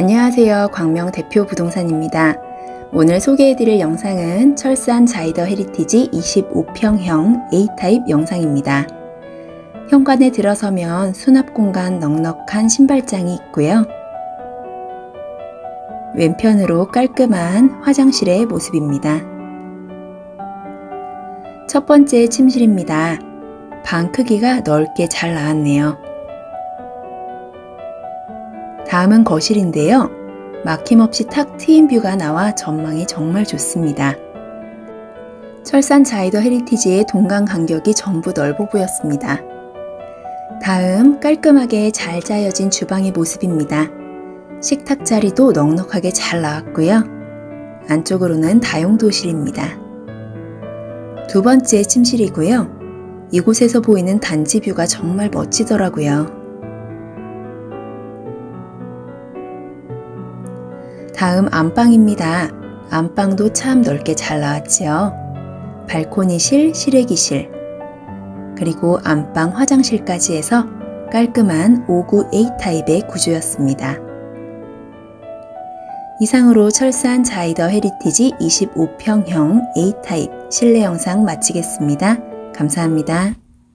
안녕하세요. 광명 대표 부동산입니다. 오늘 소개해드릴 영상은 철산 자이더 헤리티지 25평형 A타입 영상입니다. 현관에 들어서면 수납 공간 넉넉한 신발장이 있고요. 왼편으로 깔끔한 화장실의 모습입니다. 첫 번째 침실입니다. 방 크기가 넓게 잘 나왔네요. 다음은 거실인데요. 막힘없이 탁 트인 뷰가 나와 전망이 정말 좋습니다. 철산 자이더 헤리티지의 동강 간격이 전부 넓어 보였습니다. 다음 깔끔하게 잘 짜여진 주방의 모습입니다. 식탁 자리도 넉넉하게 잘 나왔고요. 안쪽으로는 다용도실입니다. 두 번째 침실이고요. 이곳에서 보이는 단지 뷰가 정말 멋지더라고요. 다음 안방입니다. 안방도 참 넓게 잘 나왔지요. 발코니실, 실외기실, 그리고 안방 화장실까지 해서 깔끔한 59A 타입의 구조였습니다. 이상으로 철산 자이더 헤리티지 25평형 A 타입 실내 영상 마치겠습니다. 감사합니다.